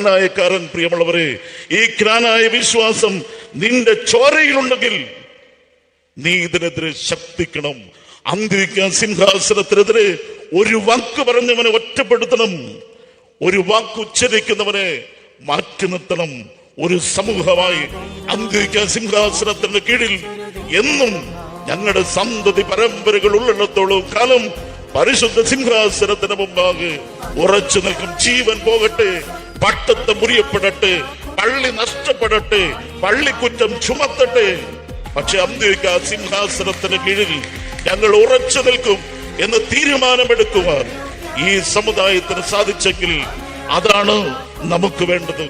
ക്നാനായക്കാരൻ പ്രിയമുള്ളവരെ ഈ ക്നാനായ വിശ്വാസം നിന്റെ ചോരയിലുണ്ടെങ്കിൽ നീ ഇതിനെതിരെ ശക്തിക്കണം. അന്തിരിക്കാൻ സിംഹാസനത്തിനെതിരെ ഒരു വാക്ക് പറഞ്ഞവനെ ഒറ്റപ്പെടുത്തണം. ഒരു വാക്ക് ഉച്ചരിക്കുന്നവനെ മാറ്റി നിർത്തണം. ഒരു സമൂഹമായി അന്തിരിക്കാൻ സിംഹാസനത്തിന്റെ കീഴിൽ എന്നും ഞങ്ങളുടെ സന്തതി പരമ്പരകൾ ഉള്ളിടത്തോളം കാലം പരിശുദ്ധ സിംഹാസനത്തിന് മുമ്പാകെ ഉറച്ചു നിൽക്കും. ജീവൻ പോകട്ടെ. പട്ടത്തെ മുറിയപ്പെടട്ടെ പള്ളി നഷ്ടപ്പെടട്ടെ പള്ളിക്കുറ്റം ചുമത്തട്ടെ. പക്ഷെ അന്ത്യക്ക സിംഹാസനത്തിന് കീഴിൽ ഞങ്ങൾ ഉറച്ചു നിൽക്കും എന്ന് തീരുമാനമെടുക്കുവാൻ ഈ സമുദായത്തിന് സാധിച്ചെങ്കിൽ അതാണ് നമുക്ക് വേണ്ടത്.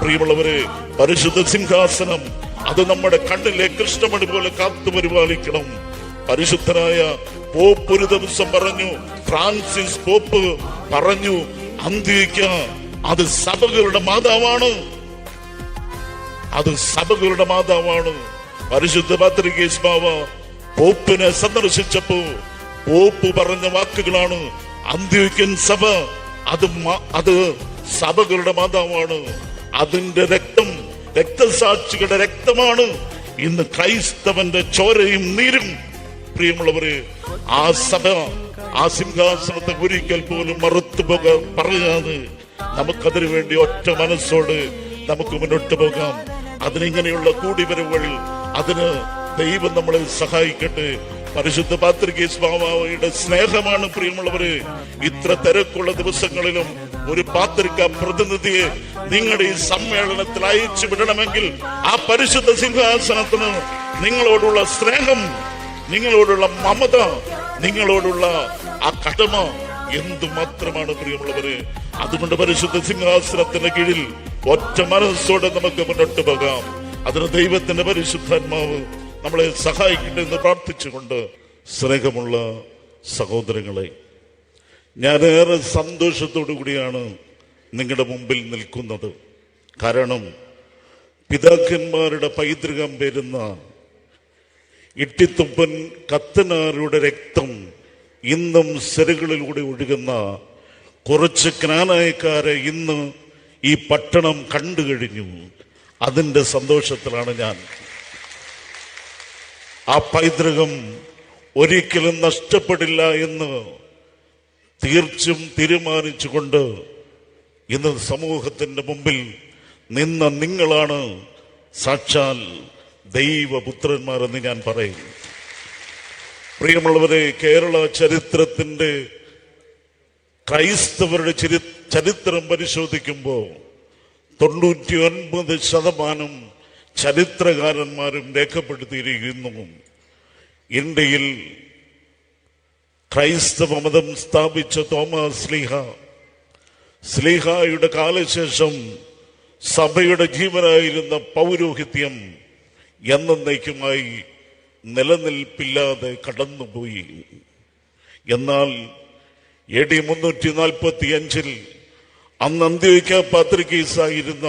പ്രിയമുള്ളവരെ പരിശുദ്ധ സിംഹാസനം അത് നമ്മുടെ കണ്ണിലെ കൃഷ്ണമണി പോലെ കാത്തു പരിപാലിക്കണം. പരിശുദ്ധനായ പോപ്പ് ഒരു ദിവസം പറഞ്ഞു ഫ്രാൻസിസ് പോപ്പ് പറഞ്ഞു അന്ത്യക്ക അത് സഭകളുടെ മാതാവാണ്. അത് സഭകളുടെ മാതാവാണ്. പരിശുദ്ധ പത്രികേസ് ബാവ പോപ്പിനെ സന്ദർശിച്ചപ്പോ പോപ്പ് പറഞ്ഞ വാക്കുകളാണ് അന്ത്യോക്യൻ സഭ. അത് അത് സഭകളുടെ മാതാവാണ്. അതിന്റെ രക്തം രക്തസാക്ഷികളുടെ രക്തമാണ്. ഇന്ന് ക്രൈസ്തവന്റെ ചോരയും നീരും. പ്രിയമുള്ളവര് ആ സഭ ആ സിംഹാസനത്തെ ഒരിക്കൽ പോലും മറുത്തു പറയാതെ നമുക്കതിനു വേണ്ടി ഒറ്റ മനസ്സോട് നമുക്ക് മുന്നോട്ട് പോകാം. അതിനിങ്ങനെയുള്ള കൂടിവരവുകൾ അതിന് ദൈവം നമ്മളെ സഹായിക്കട്ടെ. പരിശുദ്ധ പാത്രികേസ് സ്നേഹമാണ് പ്രിയമുള്ളവര്. ഇത്ര തിരക്കുള്ള ദിവസങ്ങളിലും ഒരു പാത്രിക പ്രതിനിധിയെ നിങ്ങളുടെ ഈ സമ്മേളനത്തിൽ അയച്ചു വിടണമെങ്കിൽ ആ പരിശുദ്ധ സിംഹാസനത്തിന് നിങ്ങളോടുള്ള സ്നേഹം നിങ്ങളോടുള്ള മമത നിങ്ങളോടുള്ള ആ കടമ എന്തുമാത്രമാണ് പ്രിയമുള്ളവര്? അതുകൊണ്ട് പരിശുദ്ധ സിംഹാസനത്തിന്റെ കീഴിൽ ഒറ്റ മനസ്സോടെ നമുക്ക് മുന്നോട്ട് പോകാം. അതിന് ദൈവത്തിന്റെ പരിശുദ്ധാത്മാവ് നമ്മളെ സഹായിക്കട്ടെ എന്ന് പ്രാർത്ഥിച്ചുകൊണ്ട് സ്നേഹമുള്ള സഹോദരങ്ങളെ ഞാനേറെ സന്തോഷത്തോടു കൂടിയാണ് നിങ്ങളുടെ മുമ്പിൽ നിൽക്കുന്നത്. കാരണം പിതാക്കന്മാരുടെ പൈതൃകം വരുന്ന ഇട്ടിത്തുപ്പൻ കത്തനാരുടെ രക്തം ഇന്നും സെറുകളിലൂടെ ഒഴുകുന്ന കുറച്ച് ക്നാനായക്കാരെ ഇന്ന് ഈ പട്ടണം കണ്ടു കഴിഞ്ഞു. അതിന്റെ സന്തോഷത്തിലാണ് ഞാൻ. ആ പൈതൃകം ഒരിക്കലും നഷ്ടപ്പെടില്ല എന്ന് തീർച്ചും തീരുമാനിച്ചുകൊണ്ട് ഇന്ന് സമൂഹത്തിന്റെ മുമ്പിൽ നിന്ന നിങ്ങളാണ് സാക്ഷാൽ ദൈവപുത്രന്മാരെന്ന് ഞാൻ പറയും. പ്രിയമുള്ളവരെ കേരള ചരിത്രത്തിന്റെ ക്രൈസ്തവരുടെ ചരി- ചരിത്രം പരിശോധിക്കുമ്പോൾ തൊണ്ണൂറ്റി ഒൻപത് ശതമാനം ചരിത്രകാരന്മാരും രേഖപ്പെടുത്തിയിരിക്കുന്നു. ഇന്ത്യയിൽ ക്രൈസ്തവ മതം സ്ഥാപിച്ച തോമസ് സ്ലീഹ. സ്ലീഹായുടെ കാലശേഷം സഭയുടെ ജീവനായിരുന്ന പൗരോഹിത്യം എന്നേക്കുമായി നിലനിൽപ്പില്ലാതെ കടന്നുപോയി. എന്നാൽ എ ഡി മുന്നൂറ്റി നാൽപ്പത്തി അഞ്ചിൽ അന്ന് അന്ത്യോക്യ പാത്രികീസായിരുന്ന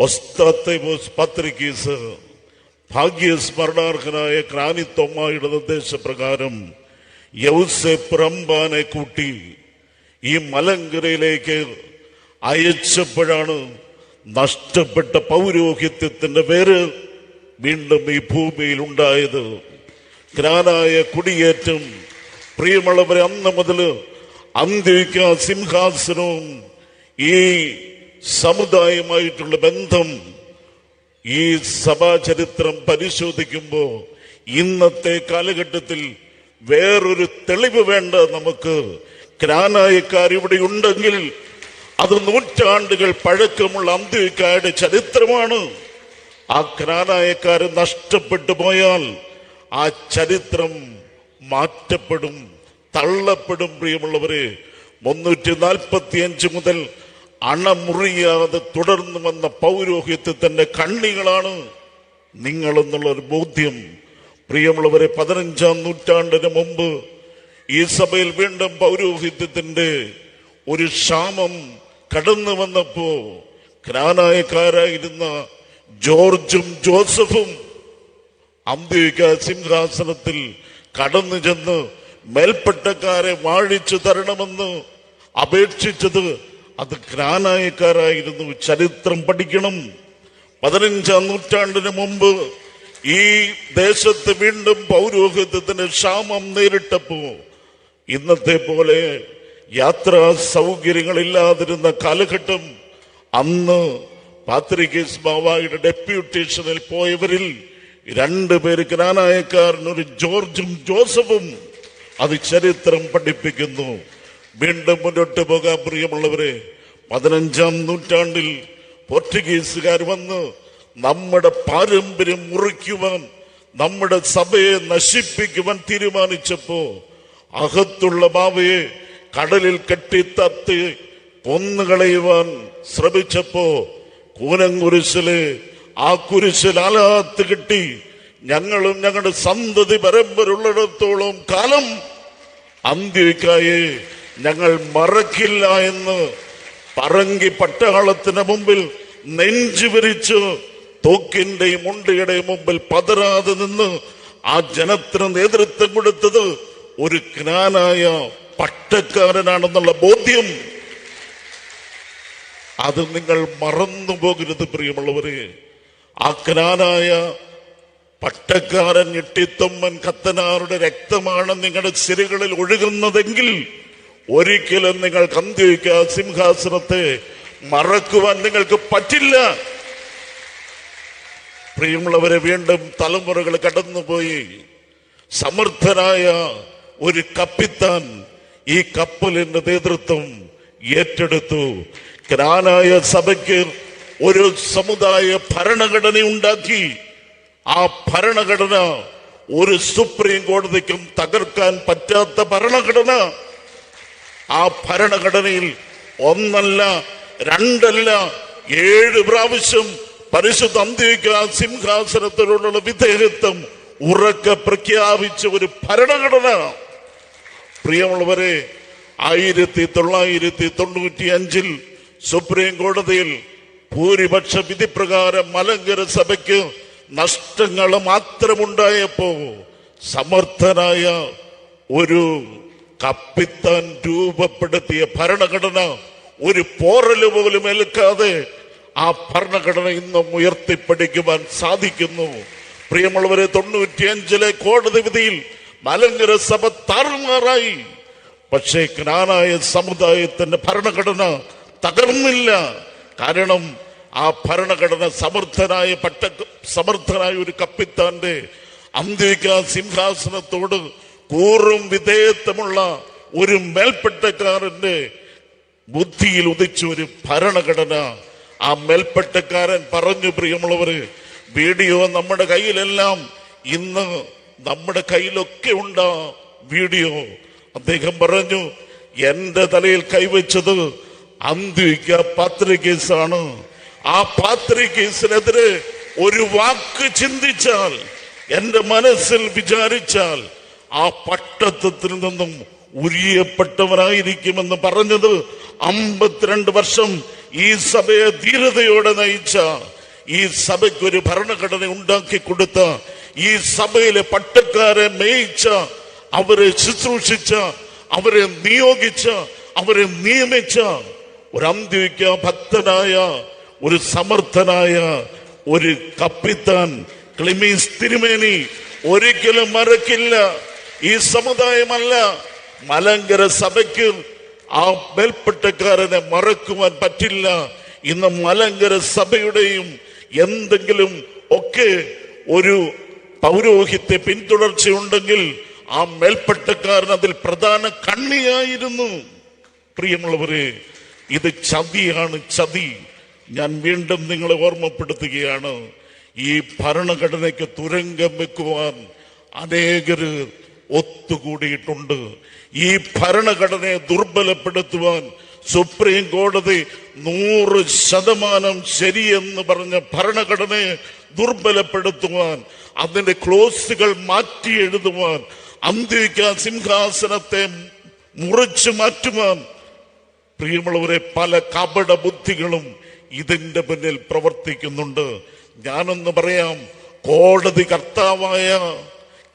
ഒസ്താത്തേബോസ് പാത്രികീസ് ഭാഗ്യസ്മരണാർഹനായ ക്രാനിത്തൊമ്മായുടെ നിർദ്ദേശപ്രകാരം യൗസെ പ്രംബാനെ കൂട്ടി ഈ മലങ്കരയിലേക്ക് അയച്ചപ്പോഴാണ് നഷ്ടപ്പെട്ട പൗരോഹിത്യത്തിന്റെ പേര് വീണ്ടും ഈ ഭൂമിയിൽ ഉണ്ടായത്. ഗ്രാനായ കുടിയേറ്റം. പ്രിയമുള്ളവരെ അന്ന് മുതൽ അന്ത്യക്ക സിംഹാസനവും ഈ സമുദായമായിട്ടുള്ള ബന്ധം ഈ സഭാചരിത്രം പരിശോധിക്കുമ്പോൾ ഇന്നത്തെ കാലഘട്ടത്തിൽ വേറൊരു തെളിവ് വേണ്ട നമുക്ക്. ക്രാനായക്കാർ ഇവിടെ ഉണ്ടെങ്കിൽ അത് നൂറ്റാണ്ടുകൾ പഴക്കമുള്ള അന്ത്യക്കാരുടെ ചരിത്രമാണ്. ആ ക്രാനായക്കാര് നഷ്ടപ്പെട്ടു പോയാൽ ആ ചരിത്രം മാറ്റപ്പെടും തള്ളപ്പെടും. പ്രിയമുള്ളവര് മുന്നൂറ്റി നാൽപ്പത്തി അഞ്ച് മുതൽ അണമുറിയാതെ തുടർന്നു വന്ന പൗരോഹിത്യത്തിന്റെ കണ്ണികളാണ് നിങ്ങളെന്നുള്ള ഒരു ബോധ്യം. പ്രിയമുള്ളവരെ പതിനഞ്ചാം നൂറ്റാണ്ടിന് മുമ്പ് ഈ സഭയിൽ വീണ്ടും പൗരോഹിത്യത്തിന്റെ ഒരു ക്ഷാമം കടന്നു വന്നപ്പോ ക്രാനായക്കാരായിരുന്ന ജോർജും ജോസഫും അന്ത്യക സിംഹാസനത്തിൽ കടന്നു ചെന്ന് മേൽപ്പെട്ടക്കാരെ വാഴിച്ചു തരണമെന്ന് അപേക്ഷിച്ചത് അത് ജ്ഞാനായക്കാരായിരുന്നു ചരിത്രം പഠിക്കണം. പതിനഞ്ചാം നൂറ്റാണ്ടിന് മുമ്പ് ഈ ദേശത്ത് വീണ്ടും പൗരോഹിത്യത്തിന് ക്ഷാമം നേരിട്ടപ്പോ ഇന്നത്തെ പോലെ യാത്രാ സൗകര്യങ്ങളില്ലാതിരുന്ന കാലഘട്ടം അന്ന് പാത്രികേസ് ബാവായുടെ ഡെപ്യൂട്ടേഷനിൽ പോയവരിൽ രണ്ടുപേര് ജ്ഞാനായക്കാരൻ ഒരു ജോർജും ജോസഫും. അത് ചരിത്രം പഠിപ്പിക്കുന്നു. വീണ്ടും മുന്നോട്ട് പോകാൻ പ്രിയമുള്ളവരെ പതിനഞ്ചാം നൂറ്റാണ്ടിൽ പോർച്ചുഗീസുകാർ വന്ന് നമ്മുടെ പാരമ്പര്യം മുറിക്കുവാൻ നമ്മുടെ സഭയെ നശിപ്പിക്കുവാൻ തീരുമാനിച്ചപ്പോ അകത്തുള്ള ബാവയെ കടലിൽ കെട്ടിത്തത്തി കൊന്നുകളയുവാൻ ശ്രമിച്ചപ്പോ കൂനങ്കുരിശിൽ ആ കുരിശിൽ ആലാത്ത് കിട്ടി. ഞങ്ങളും ഞങ്ങളുടെ സന്തതി പരമ്പരുള്ളിടത്തോളം കാലം അന്ത്യക്കായെ ഞങ്ങൾ മറക്കില്ല എന്ന് പറങ്കി പട്ടാളത്തിന് മുമ്പിൽ നെഞ്ചു വിരിച്ച് തോക്കിന്റെയും മുണ്ടയുടെയും മുമ്പിൽ പതരാതെ നിന്ന് ആ ജനത്തിന് നേതൃത്വം കൊടുത്തത് ഒരു ജ്ഞാനായ പട്ടക്കാരനാണെന്നുള്ള ബോധ്യം. അത് നിങ്ങൾ മറന്നു പോകരുത് പ്രിയമുള്ളവരെ. ആ പട്ടക്കാരൻ ഞെട്ടിത്തൊമ്മൻ കത്തനാരുടെ രക്തമാണ് നിങ്ങളുടെ സിരകളിൽ ഒഴുകുന്നതെങ്കിൽ ഒരിക്കലും നിങ്ങൾ കന്തിവയ്ക്ക സിംഹാസനത്തെ മറക്കുവാൻ നിങ്ങൾക്ക് പറ്റില്ല. പ്രിയമുള്ളവരെ വീണ്ടും തലമുറകൾ കടന്നുപോയി. സമർത്ഥനായ ഒരു കപ്പിത്താൻ ഈ കപ്പലിന്റെ നേതൃത്വം ഏറ്റെടുത്തു. ജ്ഞാനായ സഭയ്ക്ക് ഒരു സമുദായ ഭരണഘടന ഉണ്ടാക്കി. ആ ഭരണഘടന ഒരു സുപ്രീം കോടതിക്കും തകർക്കാൻ പറ്റാത്ത ഭരണഘടന. ആ ഭരണഘടനയിൽ ഒന്നല്ല രണ്ടല്ല ഏഴ് പ്രാവശ്യം പരിശുദ്ധ അന്തിക്ക സിംഹാസനത്തിലുള്ള വിധേയത്വം ഉറക്കെ പ്രഖ്യാപിച്ച ഒരു ഭരണഘടന. പ്രിയമുള്ളവരെ ആയിരത്തി തൊള്ളായിരത്തി തൊണ്ണൂറ്റി അഞ്ചിൽ സുപ്രീം കോടതിയിൽ ഭൂരിപക്ഷ വിധി പ്രകാരം മലങ്കര സഭയ്ക്ക് നഷ്ടങ്ങൾ മാത്രമുണ്ടായപ്പോ സമർത്ഥനായ ഒരു കപ്പിത്താൻ രൂപപ്പെടുത്തിയ ഭരണഘടന ഒരു പോറൽ പോലും ഏൽക്കാതെ ആ ഭരണഘടന ഇന്നും ഉയർത്തിപ്പിടിക്കുവാൻ സാധിക്കുന്നു. പ്രിയമുള്ളവരെ തൊണ്ണൂറ്റിയഞ്ചിലെ കോടതി വിധിയിൽ മലങ്കര സഭ താറുമാറായി പക്ഷേ ജ്ഞാനായ സമുദായത്തിന്റെ ഭരണഘടന തകർന്നില്ല. കാരണം ആ ഭരണഘടന സമർത്ഥനായ പട്ട സമർത്ഥനായ ഒരു കപ്പിത്താന്റെ അന്തിക സിംഹാസനത്തോട് കൂറും വിധേയത്വമുള്ള ഒരു മേൽപ്പെട്ടക്കാരന്റെ ബുദ്ധിയിൽ ഉദിച്ച ഒരു ഭരണഘടന. ആ മേൽപ്പെട്ടക്കാരൻ പറഞ്ഞു പ്രിയമുള്ളവര് വീഡിയോ നമ്മുടെ കയ്യിലെല്ലാം ഇന്ന് നമ്മുടെ കയ്യിലൊക്കെ ഉണ്ടാ വീഡിയോ. അദ്ദേഹം പറഞ്ഞു എന്റെ തലയിൽ കൈവച്ചത് അന്തിക പാത്രി കേസാണ് ആ പാത്രി കേസിനെതിരെ ഒരു വാക്ക് ചിന്തിച്ചാൽ എന്റെ മനസ്സിൽ വിചാരിച്ചാൽ ആ പട്ടത്വത്തിൽ നിന്നും ഉരിയപ്പെട്ടവരായിരിക്കുമെന്ന് പറഞ്ഞത് അമ്പത്തിരണ്ട് വർഷം ഈ സഭയെ ധീരതയോടെ നയിച്ച ഈ സഭയ്ക്ക് ഒരു ഭരണഘടന ഉണ്ടാക്കി കൊടുത്ത ഈ സഭയിലെ പട്ടക്കാരെ മേയിച്ച അവരെ ശുശ്രൂഷിച്ച അവരെ നിയോഗിച്ച അവരെ നിയമിച്ച ഒരു അന്ത്യവിക്ക ഭക്തനായ ഒരു സമർത്ഥനായ ഒരു കപ്പിത്താൻ ക്ലിമീസ് തിരുമേനി ഒരിക്കലും മറക്കില്ല. ഈ സമുദായമല്ല മലങ്കര സഭയ്ക്ക് ആ മേൽപ്പെട്ടക്കാരനെ മറക്കുവാൻ പറ്റില്ല. ഇന്ന് മലങ്കര സഭയുടെയും എന്തെങ്കിലും ഒക്കെ ഒരു പൗരോഹിത്യ പിന്തുടർച്ചയുണ്ടെങ്കിൽ ആ മേൽപ്പെട്ടക്കാരൻ അതിൽ പ്രധാന കണ്ണിയായിരുന്നു. പ്രിയമുള്ളവരെ ഇത് ചതിയാണ് ചതി. ഞാൻ വീണ്ടും നിങ്ങളെ ഓർമ്മപ്പെടുത്തുകയാണ്. ഈ ഭരണഘടനയ്ക്ക് തുരങ്കം വെക്കുവാൻ അനേകര് ഒത്തുകൂടിയിട്ടുണ്ട്. ഈ ഭരണഘടനയെ ദുർബലപ്പെടുത്തുവാൻ സുപ്രീം കോടതി നൂറ് ശതമാനം ശരിയെന്ന് പറഞ്ഞ ഭരണഘടനയെ ദുർബലപ്പെടുത്തുവാൻ അതിന്റെ ക്ലോസുകൾ മാറ്റി എഴുതുവാൻ അന്തിക്ക സിംഹാസനത്തെ മുറിച്ചു മാറ്റുവാൻ പ്രിയമുള്ളവരെ പല കപട ബുദ്ധികളും ഇതിന്റെ പിന്നിൽ പ്രവർത്തിക്കുന്നുണ്ട്. ഞാനൊന്ന് പറയാം കോടതി കർത്താവായ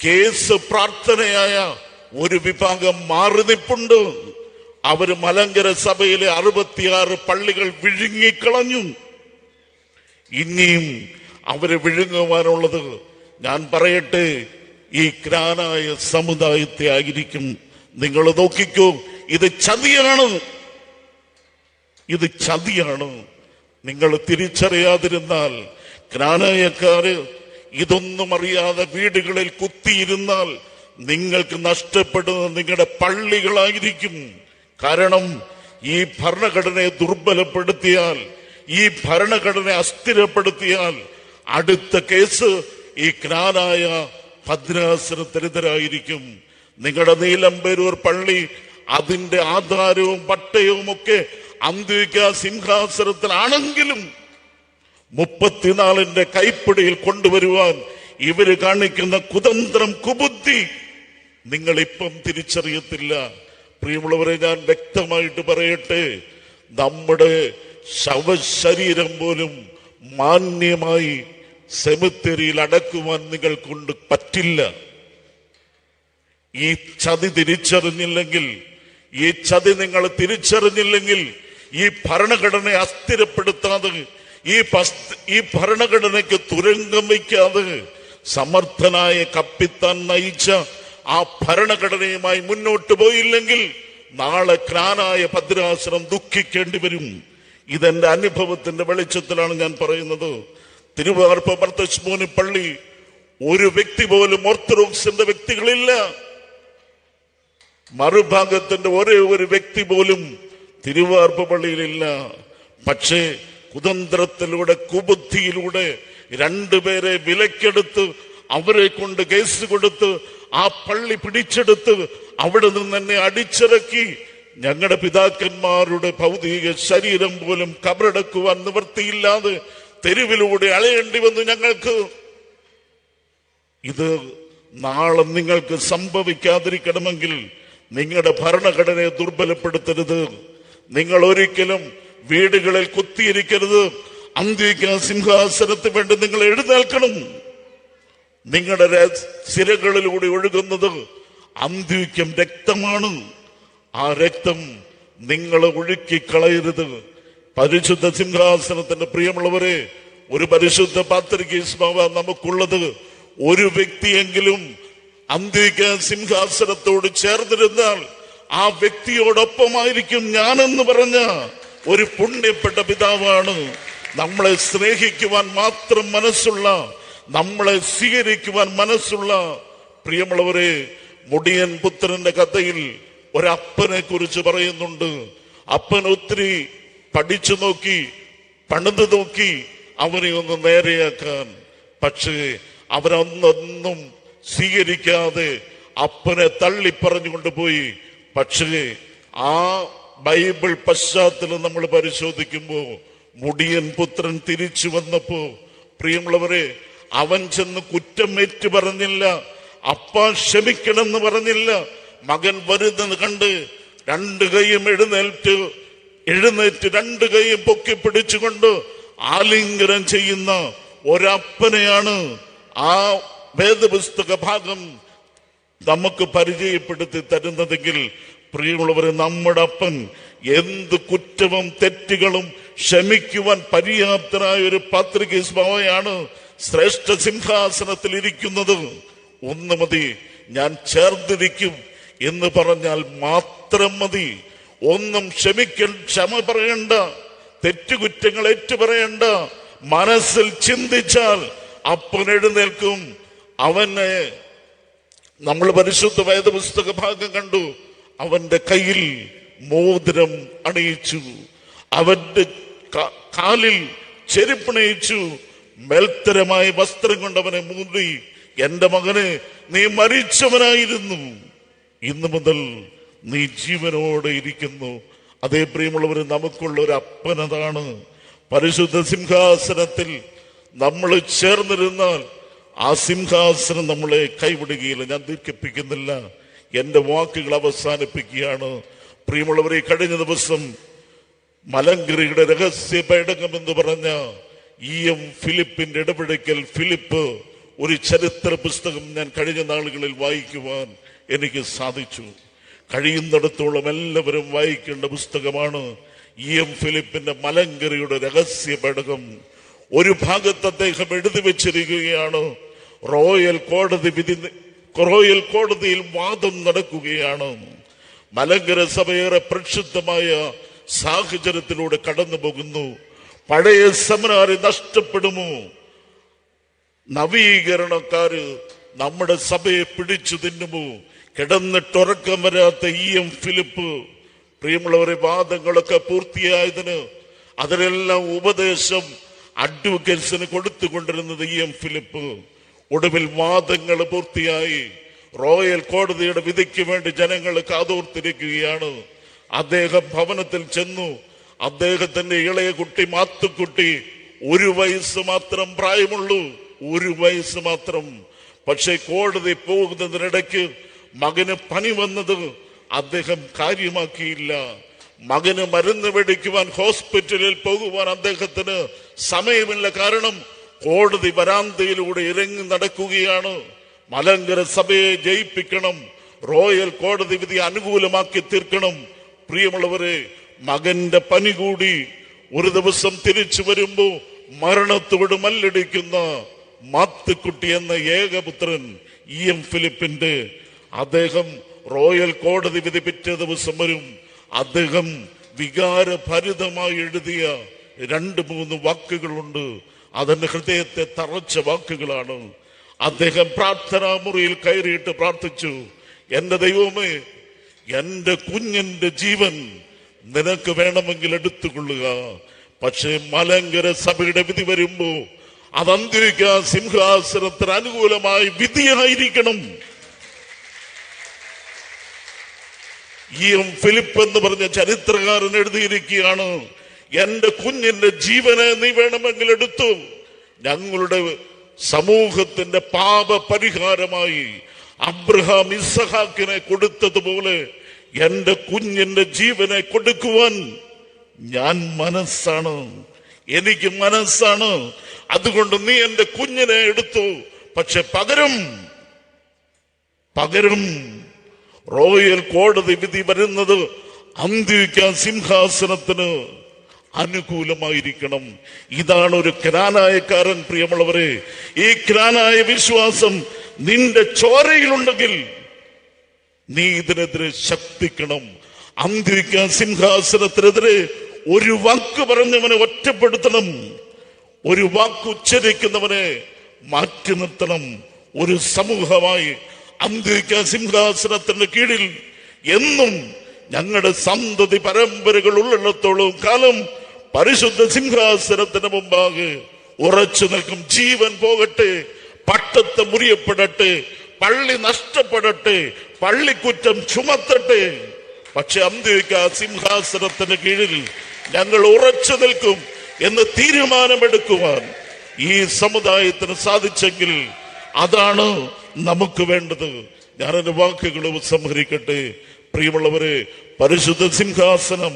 കേസ് പ്രാർത്ഥനയായ ഒരു വിഭാഗം മാറി നിപ്പുണ്ട് അവർ മലങ്കര സഭയിലെ അറുപത്തിയാറ് പള്ളികൾ വിഴുങ്ങിക്കളഞ്ഞു. ഇനിയും അവരെ വിഴുങ്ങുവാനുള്ളത് ഞാൻ പറയട്ടെ ഈ ക്രാനായ സമുദായത്തെ ആയിരിക്കും. നിങ്ങൾ നോക്കിക്കോ ഇത് ചതിയാണ്. ഇത് ചതിയാണ്. നിങ്ങൾ തിരിച്ചറിയാതിരുന്നാൽ ക്രാനായക്കാര് ഇതൊന്നും അറിയാതെ വീടുകളിൽ കുത്തിയിരുന്നാൽ നിങ്ങൾക്ക് നഷ്ടപ്പെടുന്നത് നിങ്ങളുടെ പള്ളികളായിരിക്കും. കാരണം ഈ ഭരണഘടനയെ ദുർബലപ്പെടുത്തിയാൽ ഈ ഭരണഘടനയെ അസ്ഥിരപ്പെടുത്തിയാൽ അടുത്ത കേസ് ഈ ക്രാനായ ഭദ്രാസനത്തിനെതിരായിരിക്കും നിങ്ങളുടെ നീലംപേരൂർ പള്ളി അതിന്റെ ആധാരവും പട്ടയവും ഒക്കെ അന്തിക സിംഹാസനത്തിലാണെങ്കിലും മുപ്പത്തിനാലിന്റെ കൈപ്പിടിയിൽ കൊണ്ടുവരുവാൻ ഇവർ കാണിക്കുന്ന കുതന്ത്രം കുബുദ്ധി നിങ്ങൾ ഇപ്പം തിരിച്ചറിയത്തില്ല. പ്രിയമുള്ളവരെ ഞാൻ വ്യക്തമായിട്ട് പറയട്ടെ നമ്മുടെ ശവശരീരം പോലും മാന്യമായി സെമിത്തേരിയിൽ അടക്കുവാൻ നിങ്ങൾ കൊണ്ട് പറ്റില്ല. ഈ ചതി തിരിച്ചറിഞ്ഞില്ലെങ്കിൽ ഈ ചതി നിങ്ങൾ തിരിച്ചറിഞ്ഞില്ലെങ്കിൽ ഈ ഭരണഘടനയെ അസ്ഥിരപ്പെടുത്താതെ ഈ ഈ ഭരണഘടനയ്ക്ക് തുരങ്കം വയ്ക്കാതെ സമർത്ഥനായ കപ്പിത്താൻ നയിച്ച ആ ഭരണഘടനയുമായി മുന്നോട്ട് പോയില്ലെങ്കിൽ നാളെ ക്രാനായ ഭദ്രാശ്രം ദുഃഖിക്കേണ്ടി വരും. ഇതെന്റെ അനുഭവത്തിന്റെ വെളിച്ചത്തിലാണ് ഞാൻ പറയുന്നത്. തിരുവാർപ്പ് ഭർത്തശ്മൂനി പള്ളി ഒരു വ്യക്തി പോലും ഓർത്തഡോക്സിന്റെ വ്യക്തികളില്ല. മറുഭാഗത്തിന്റെ ഒരേ ഒരു വ്യക്തി പോലും തിരുവാർപ്പ് പള്ളിയിലില്ല പക്ഷേ കുതന്ത്രത്തിലൂടെ കുബുദ്ധിയിലൂടെ രണ്ടുപേരെ വിലക്കെടുത്ത് അവരെ കൊണ്ട് കേസ് കൊടുത്ത് ആ പള്ളി പിടിച്ചെടുത്ത് അവിടെ നിന്ന് തന്നെ അടിച്ചിറക്കി. ഞങ്ങളുടെ പിതാക്കന്മാരുടെ ഭൗതിക ശരീരം പോലും കബറടക്കുവാൻ നിവൃത്തിയില്ലാതെ തെരുവിലൂടെ അലയേണ്ടി വന്നു ഞങ്ങൾക്ക്. ഇത് നാളെ നിങ്ങൾക്ക് സംഭവിക്കാതിരിക്കണമെങ്കിൽ നിങ്ങളുടെ ഭരണഘടനയെ ദുർബലപ്പെടുത്തരുത്. നിങ്ങൾ ഒരിക്കലും വീടുകളിൽ കുത്തിയിരിക്കരുത്. അന്തിക സിംഹാസനത്തിന് വേണ്ടി നിങ്ങൾ എഴുന്നേൽക്കണം. നിങ്ങളുടെ സിരകളിലൂടെ ഒഴുകുന്നത് അന്ത്യക്കം രക്തമാണ്. ആ രക്തം നിങ്ങൾ ഒഴുക്കി കളയരുത് പരിശുദ്ധ സിംഹാസനത്തിന്റെ പ്രിയമുള്ളവരെ ഒരു പരിശുദ്ധ പാത്രികീസ്മാവ നമുക്കുള്ളത് ഒരു വ്യക്തിയെങ്കിലും അന്തിക സിംഹാസനത്തോട് ചേർന്നിരുന്നാൽ ആ വ്യക്തിയോടൊപ്പമായിരിക്കും ഞാനെന്ന് പറഞ്ഞ ഒരു പുണ്യപ്പെട്ട പിതാവാണ്. നമ്മളെ സ്നേഹിക്കുവാൻ മാത്രം മനസ്സുള്ള നമ്മളെ സ്വീകരിക്കുവാൻ മനസ്സുള്ള പ്രിയമുള്ളവരെ മുടിയൻ പുത്രന്റെ കഥയിൽ ഒരപ്പനെ കുറിച്ച് പറയുന്നുണ്ട്. അപ്പൻ ഒത്തിരി പഠിച്ചു നോക്കി പണിത് നോക്കി അവനെ ഒന്ന് നേരെയാക്കാൻ. പക്ഷേ അവനൊന്നൊന്നും സ്വീകരിക്കാതെ അപ്പനെ തള്ളി പറഞ്ഞുകൊണ്ട് പോയി. പക്ഷേ ആ ബൈബിൾ പശ്ചാത്തലം നമ്മൾ പരിശോധിക്കുമ്പോൾ മുടിയൻ പുത്രൻ തിരിച്ചു വന്നപ്പോ പ്രിയമുള്ളവരെ അവൻ ചെന്ന് കുറ്റം ഏറ്റു പറഞ്ഞില്ല അപ്പ ക്ഷമിക്കണമെന്ന് പറഞ്ഞില്ല. മകൻ വരുന്നത് കണ്ട് രണ്ട് കൈയും എഴുന്നേറ്റ് എഴുന്നേറ്റ് രണ്ട് കൈയും പൊക്കി പിടിച്ചുകൊണ്ട് ആലിംഗനം ചെയ്യുന്ന ഒരപ്പനെയാണ് ആ വേദപുസ്തക ഭാഗം നമുക്ക് പരിചയപ്പെടുത്തി തരുന്നതെങ്കിൽ പ്രിയമുള്ളവരെ നമ്മുടെ അപ്പൻ എന്ത് കുറ്റവും തെറ്റുകളും ക്ഷമിക്കുവാൻ പര്യാപ്തനായ ഒരു പാത്രികീസ് ബാവയാണ് ശ്രേഷ്ഠ സിംഹാസനത്തിൽ ഇരിക്കുന്നത്. ഒന്ന് മതി ഞാൻ ചേർന്നിരിക്കും എന്ന് പറഞ്ഞാൽ മാത്രം മതി. ഒന്നും ക്ഷമിക്ക ക്ഷമ പറയണ്ട തെറ്റുകുറ്റങ്ങൾ ഏറ്റുപറയണ്ട മനസ്സിൽ ചിന്തിച്ചാൽ അപ്പൻ എഴുന്നേൽക്കും. അവനെ നമ്മൾ പരിശുദ്ധ വേദപുസ്തക ഭാഗം കണ്ടു. അവന്റെ കയ്യിൽ മോതിരം അണിയിച്ചു. അവന്റെ കാലിൽ ചെരുപ്പണയിച്ചു മേൽത്തരമായ വസ്ത്രം കൊണ്ട് അവനെ മൂടി എന്റെ മകനെ നീ മരിച്ചവനായിരുന്നു. ഇന്നു മുതൽ നീ ജീവനോടെ ഇരിക്കുന്നു. അതേ പ്രിയമുള്ളവർ നമുക്കുള്ള ഒരു അപ്പനതാണ് പരിശുദ്ധ സിംഹാസനത്തിൽ നമ്മൾ ചേർന്നിരുന്നാൽ ആ സിംഹാസനം നമ്മളെ കൈവിടുകയില്ല. ഞാൻ ദീർഘിപ്പിക്കുന്നില്ല. എന്റെ വാക്കുകൾ അവസാനിപ്പിക്കുകയാണ്. പ്രിയമുള്ളവരെ കഴിഞ്ഞ ദിവസം മലങ്കരയുടെ രഹസ്യ പേടകം എന്ന് പറഞ്ഞ ഇ എം ഫിലിപ്പിന്റെ ഇടപെടക്കൽ ഫിലിപ്പ് ഒരു ചരിത്ര പുസ്തകം ഞാൻ കഴിഞ്ഞ നാളുകളിൽ വായിക്കുവാൻ എനിക്ക് സാധിച്ചു. കഴിയുന്നിടത്തോളം എല്ലാവരും വായിക്കേണ്ട പുസ്തകമാണ് ഇ എം ഫിലിപ്പിന്റെ മലങ്കരയുടെ രഹസ്യ പേടകം. ഒരു ഭാഗത്ത് അദ്ദേഹം എഴുതി വെച്ചിരിക്കുകയാണ്. റോയൽ കോടതി വിധി റോയൽ കോടതിയിൽ വാദം നടക്കുകയാണ്. മലങ്കര സഭയേറെ പ്രക്ഷുബ്ധമായ സാഹചര്യത്തിലൂടെ കടന്നു പോകുന്നു പഴയ സെമിനാറി നഷ്ടപ്പെടുമോ? നവീകരണക്കാര് നമ്മുടെ സഭയെ പിടിച്ചു തിന്നുമോ? കിടന്നിട്ടുറക്കം വരാത്ത ഇ എം ഫിലിപ്പ് പ്രിയമുള്ളവരെ വാദങ്ങളൊക്കെ പൂർത്തിയായതിന് അതിനെല്ലാം ഉപദേശം അഡ്വക്കേറ്റ്സിന് കൊടുത്തുകൊണ്ടിരുന്നത് ഇ എം ഫിലിപ്പ്. ഒടുവിൽ വാദങ്ങൾ പൂർത്തിയായി. റോയൽ കോടതിയുടെ വിധിക്ക് വേണ്ടി ജനങ്ങൾ കാതോർത്തിരിക്കുകയാണ്. അദ്ദേഹം ഭവനത്തിൽ ചെന്നു. അദ്ദേഹത്തിന്റെ ഇളയ കുട്ടി മാത്തുക്കുട്ടി ഒരു വയസ്സ് മാത്രം പ്രായമുള്ളൂ. ഒരു വയസ്സ് മാത്രം. പക്ഷെ കോടതി പോകുന്നതിനിടയ്ക്ക് മകന് പനി വന്നത് അദ്ദേഹം കാര്യമാക്കിയില്ല. മകന് മരുന്ന് മേടിക്കുവാൻ ഹോസ്പിറ്റലിൽ പോകുവാൻ അദ്ദേഹത്തിന് സമയമില്ല. കാരണം കോടതി വരാന്തയിലൂടെ ഇറങ്ങി നടക്കുകയാണ്. മലങ്കര സഭയെ ജയിപ്പിക്കണം. റോയൽ കോടതി വിധി അനുകൂലമാക്കി തീർക്കണം. പ്രിയമുള്ളവരെ മകന്റെ പനി കൂടി ഒരു ദിവസം തിരിച്ചു വരുമ്പോ മരണത്തോട് മല്ലടിക്കുന്ന മാത്തുക്കുട്ടി എന്ന ഏകപുത്രൻ ഇ എം ഫിലിപ്പിന്റെ അദ്ദേഹം റോയൽ കോടതി വിധി പിറ്റേ ദിവസം വരും. അദ്ദേഹം വികാരഭരിതമായി എഴുതിയ രണ്ട് മൂന്ന് വാക്കുകളുണ്ട്. അതെന്റെ ഹൃദയത്തെ തറച്ച വാക്കുകളാണ്. അദ്ദേഹം പ്രാർത്ഥനാ മുറിയിൽ കയറിയിട്ട് പ്രാർത്ഥിച്ചു എന്റെ ദൈവമേ എന്റെ കുഞ്ഞിന്റെ ജീവൻ നിനക്ക് വേണമെങ്കിൽ എടുത്തുകൊള്ളുക. പക്ഷേ മലങ്കര സഭയുടെ വിധി വരുമ്പോ അത് അന്തിരിക്ക സിംഹാസനത്തിന് അനുകൂലമായി വിധിയായിരിക്കണം. ഈ ഫിലിപ്പ് എന്ന് പറഞ്ഞ ചരിത്രകാരൻ എഴുതിയിരിക്കുകയാണ് എന്റെ കുഞ്ഞിന്റെ ജീവനെ നീ വേണമെങ്കിൽ എടുത്തു. ഞങ്ങളുടെ സമൂഹത്തിന്റെ പാപ പരിഹാരമായി അബ്രഹാം ഇസഹാക്കിനെ കൊടുത്തതുപോലെ എന്റെ കുഞ്ഞിന്റെ ജീവനെ കൊടുക്കുവാൻ ഞാൻ മനസ്സാണ്. എനിക്ക് മനസ്സാണ്. അതുകൊണ്ട് നീ എന്റെ കുഞ്ഞിനെ എടുത്തു. പക്ഷെ പകരം പകരം റോയൽ കോടതി വിധി വരുന്നത് അന്തിരിക്കാൻ സിംഹാസനത്തിന് അനുകൂലമായിരിക്കണം. ഇതാണ് ഒരു ക്രാനായക്കാരൻ പ്രിയമുള്ളവരെ. ഈ ക്രാനായ വിശ്വാസം നിന്റെ ചോരയിലുണ്ടെങ്കിൽ നീ ഇതിനെതിരെ ശക്തിക്കണം. അന്തിരിക്കാൻ സിംഹാസനത്തിനെതിരെ ഒരു വാക്ക് പറഞ്ഞവനെ ഒറ്റപ്പെടുത്തണം. ഒരു വാക്ക് ഉച്ചരിക്കുന്നവനെ മാറ്റി നിർത്തണം. ഒരു സമൂഹമായി അന്തിരിക്കാൻ സിംഹാസനത്തിന്റെ കീഴിൽ എന്നും ഞങ്ങളുടെ സന്തതി പരമ്പരകൾ ഉള്ളിടത്തോളം കാലം പരിശുദ്ധ സിംഹാസനത്തിന് മുമ്പാകെ ഉറച്ചു നിൽക്കും. ജീവൻ പോകട്ടെ പട്ടത്ത് മുറിയപ്പെടട്ടെ പള്ളി നഷ്ടപ്പെടട്ടെ പള്ളിക്കുറ്റം ചുമത്തട്ടെ. പക്ഷെ അന്ത്യക്ക സിംഹാസനത്തിന് കീഴിൽ ഞങ്ങൾ ഉറച്ചു നിൽക്കും എന്ന് തീരുമാനമെടുക്കുവാൻ ഈ സമുദായത്തിന് സാധിച്ചെങ്കിൽ അതാണ് നമുക്ക് വേണ്ടത്. ഞാനൊരു വാക്കുകൾ ഉപസംഹരിക്കട്ടെ പ്രിയമുള്ളവരെ പരിശുദ്ധ സിംഹാസനം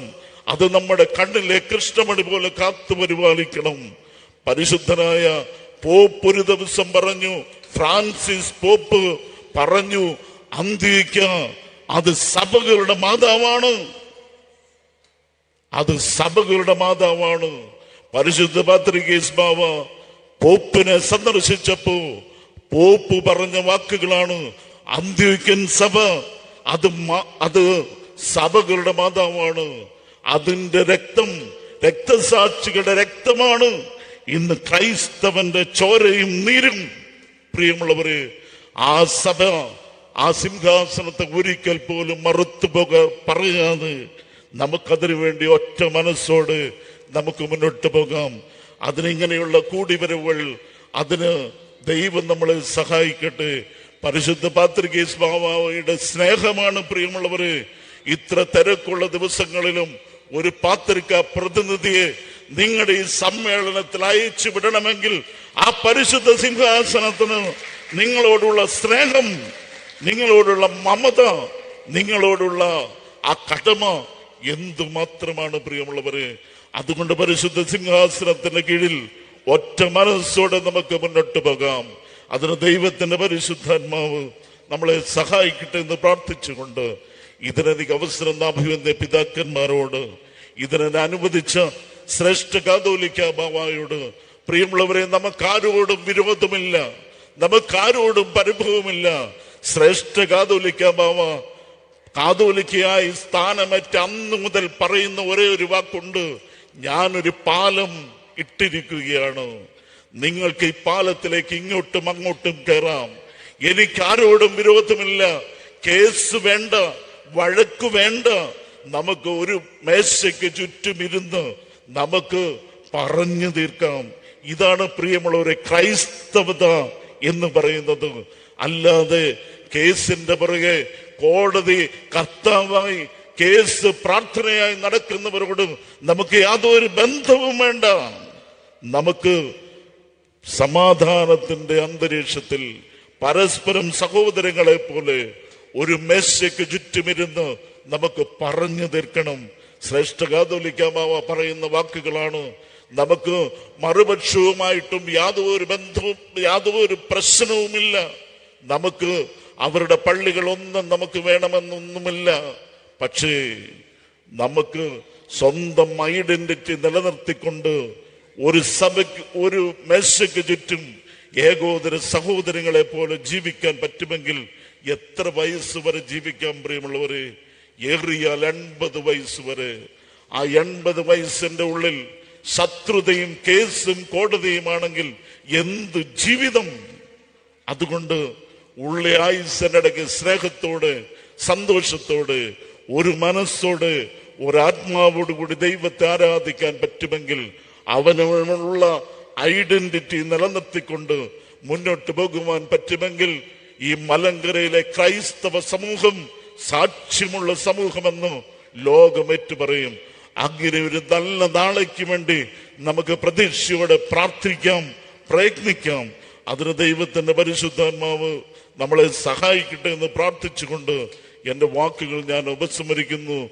അത് നമ്മുടെ കണ്ണിലെ കൃഷ്ണമണി പോലെ കാത്തു പരിപാലിക്കണം. പരിശുദ്ധനായ പോപ്പ് ഒരു ദിവസം പറഞ്ഞു ഫ്രാൻസിസ് പോപ്പ് പറഞ്ഞു അന്തിക്ക അത് സഭകളുടെ മാതാവാണ്. അത് സഭകളുടെ മാതാവാണ്. പരിശുദ്ധ പത്രികേസ് ബാവ പോപ്പിനെ സന്ദർശിച്ചപ്പോ പോപ്പ് പറഞ്ഞ വാക്കുകളാണ് അന്ത്യക്കൻ സഭ. അത് അത് സഭകളുടെ മാതാവാണ്. അതിന്റെ രക്തം രക്തസാക്ഷികളുടെ രക്തമാണ്. ഇന്ന് ക്രൈസ്തവന്റെ ചോരയും നീരും. പ്രിയമുള്ളവര് ആ സഭ ആ സിംഹാസനത്തെ ഒരിക്കൽ പോലും മറുത്തു പോക പറയാതെ നമുക്കതിനു വേണ്ടി ഒറ്റ മനസ്സോട് നമുക്ക് മുന്നോട്ട് പോകാം. അതിനിങ്ങനെയുള്ള കൂടിവരവുകൾ അതിന് ദൈവം നമ്മളെ സഹായിക്കട്ടെ. പരിശുദ്ധ പാത്രികേസ് ബാബായുടെ സ്നേഹമാണ് പ്രിയമുള്ളവര്. ഇത്ര തിരക്കുള്ള ദിവസങ്ങളിലും ഒരു പാത്രിക പ്രതിനിധിയെ നിങ്ങളുടെ ഈ സമ്മേളനത്തിൽ അയച്ചു വിടണമെങ്കിൽ ആ പരിശുദ്ധ സിംഹാസനത്തിന് നിങ്ങളോടുള്ള സ്നേഹം നിങ്ങളോടുള്ള മമത നിങ്ങളോടുള്ള ആ കടമ എന്തുമാത്രമാണ് പ്രിയമുള്ളവരെ? അതുകൊണ്ട് പരിശുദ്ധ സിംഹാസനത്തിന്റെ കീഴിൽ ഒറ്റ മനസ്സോടെ നമുക്ക് മുന്നോട്ട് പോകാം. അതിന് ദൈവത്തിന്റെ പരിശുദ്ധാത്മാവ് നമ്മളെ സഹായിക്കട്ടെ എന്ന് പ്രാർത്ഥിച്ചുകൊണ്ട് ഇതിനെനിക്ക് അവസരം നാഭിവന്റെ പിതാക്കന്മാരോട് ഇതിനെ അനുവദിച്ച ശ്രേഷ്ഠ കാതോലിക്ക ബാവായോട് പ്രിയമുള്ളവരെ നമുക്കാരോടും വിരോധമില്ല നമുക്കാരോടും പരിഭവമില്ല. ശ്രേഷ്ഠ കാതോലിക്ക ബാവ കാതോലിക്കയായി സ്ഥാനമറ്റ അന്ന് മുതൽ പറയുന്ന ഒരേ ഒരു വാക്കുണ്ട് ഞാനൊരു പാലം ഇട്ടിരിക്കുകയാണ്. നിങ്ങൾക്ക് ഈ പാലത്തിലേക്ക് ഇങ്ങോട്ടും അങ്ങോട്ടും കയറാം എനിക്കാരോടും വിരോധമില്ല. കേസ് വേണ്ട. വഴക്ക് വേണ്ട. നമുക്ക് ഒരു മേശയ്ക്ക് ചുറ്റും ഇരുന്ന് നമുക്ക് പറഞ്ഞു തീർക്കാം. ഇതാണ് പ്രിയമുള്ളവരെ ക്രൈസ്തവത എന്ന് പറയുന്നത്. അല്ലാതെ കേസിന്റെ പുറകെ കോടതി കർത്താവായി കേസ് പ്രാർത്ഥനയായി നടക്കുന്നവരോട് നമുക്ക് യാതൊരു ബന്ധവും വേണ്ട. നമുക്ക് സമാധാനത്തിന്റെ അന്തരീക്ഷത്തിൽ പരസ്പരം സഹോദരങ്ങളെ പോലെ ഒരു മേശയ്ക്ക് ചുറ്റുമിരുന്ന് നമുക്ക് പറഞ്ഞു തീർക്കണം. ശ്രേഷ്ഠ കാതോലിക്കാമാവ പറയുന്ന വാക്കുകളാണ് നമുക്ക് മറുപക്ഷവുമായിട്ടും യാതൊരു ബന്ധവും യാതൊരു പ്രശ്നവുമില്ല. നമുക്ക് അവരുടെ പള്ളികളൊന്നും നമുക്ക് വേണമെന്നൊന്നുമില്ല. പക്ഷേ നമുക്ക് സ്വന്തം ഐഡന്റിറ്റി നിലനിർത്തിക്കൊണ്ട് ഒരു സഭയ്ക്ക് ഒരു മേശയ്ക്ക് ചുറ്റും ഏകോദര സഹോദരങ്ങളെ പോലെ ജീവിക്കാൻ പറ്റുമെങ്കിൽ എത്ര വയസ്സ് വരെ ജീവിക്കാൻ പ്രിയമുള്ളവര്? ഏറിയാൽ എൺപത് വയസ്സ് വരെ. ആ എൺപത് വയസ്സിന്റെ ഉള്ളിൽ ശത്രുതയും കേസും കോടതിയുമാണെങ്കിൽ എന്ത് ജീവിതം? അതുകൊണ്ട് ഉള്ളി ആയുസിനിടയ്ക്ക് സ്നേഹത്തോട് സന്തോഷത്തോട് ഒരു മനസ്സോട് ഒരാത്മാവോട് കൂടി ദൈവത്തെ ആരാധിക്കാൻ പറ്റുമെങ്കിൽ അവനുള്ള ഐഡന്റിറ്റി നിലനിർത്തിക്കൊണ്ട് മുന്നോട്ട് പോകുവാൻ പറ്റുമെങ്കിൽ ഈ മലങ്കരയിലെ ക്രൈസ്തവ സമൂഹം സാക്ഷ്യമുള്ള സമൂഹമെന്ന് ലോകം പറയും. അങ്ങനെ ഒരു നല്ല നാളേക്ക് വേണ്ടി നമുക്ക് പ്രതീക്ഷയോടെ പ്രാർത്ഥിക്കാം പ്രയത്നിക്കാം. അതിന് ദൈവത്തിന്റെ പരിശുദ്ധാത്മാവ് നമ്മളെ സഹായിക്കട്ടെ എന്ന് പ്രാർത്ഥിച്ചുകൊണ്ട് എന്റെ വാക്കുകൾ ഞാൻ ഉപസംഹരിക്കുന്നു.